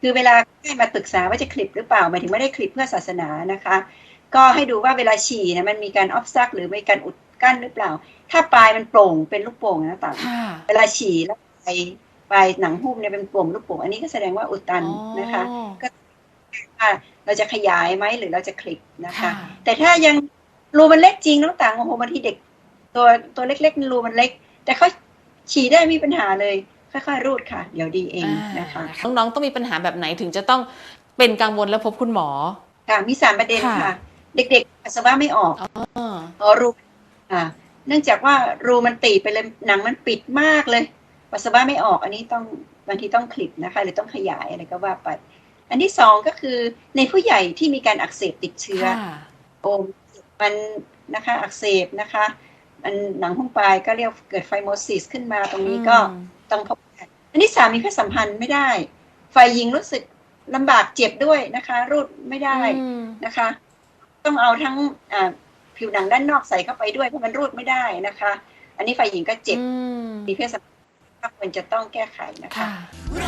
คือเวลาให้มาปรึกษาว่าจะคลิปหรือเปล่าหมายถึงไม่ได้คลิปเพื่อศาสนานะคะ ก็ให้ดูว่าเวลาฉี่เนี่ยมันมีการออฟซักหรือมีการอุดกั้นหรือเปล่า ถ้าปลายมันโปร่งเป็นลูกโป่งนะต่างค่ะเวลาฉี่แล้วปลายปลายหนังหุ้มเนี่ยเป็นโป่งลูกโป่งอันนี้ก็แสดงว่าอุดตันนะคะอ๋อว่าเราจะขยายไหมหรือเราจะคลิปนะคะค่ะแต่ถ้ายังรูมันเล็กจริงน้องต่างโอ้โหบางทีเด็ก ตัวตัวเล็กๆรูมันเล็ก แต่เขาฉี่ได้ไม่มีปัญหาเลย ค่อยๆรูดค่ะ เดี๋ยวดีเองนะคะอ่าน้องๆต้องมีปัญหาแบบไหนถึงจะต้องเป็นกังวลและพบคุณหมอค่ะมีสามประเด็นค่ะค่ะเด็กๆปัสสาวะไม่ออกอ๋ออ๋อรูอ่าเนื่องจากว่ารูมันตีบไปเลยหนังมันปิดมากเลยปัสสาวะไม่ออก อันนี้ต้องบางทีต้องคลิปนะคะหรือต้องขยายอะไรก็ว่าไป อันที่สองก็คือในผู้ใหญ่ที่มีการอักเสบติดเชื้อค่ะโอมมันนะคะอักเสบนะคะ มันหนังหุ้มปลายก็เรียกเกิดไฟโมซิสขึ้นมาตรงนี้ก็อืม ต้องพบแพทย์อันที่สามมีเพศสัมพันธ์ไม่ได้ ฝ่ายหญิงรู้สึกลำบากเจ็บด้วยนะคะ รูดไม่ได้อืมนะคะ ต้องเอาทั้งอ่าผิวหนังด้านนอกใส่เข้าไปด้วยเพราะมันรูดไม่ได้นะคะ อันนี้ฝ่ายหญิงก็เจ็บอืมมีเพศสัมพันธ์ก็ควรจะต้องแก้ไขนะคะค่ะเรา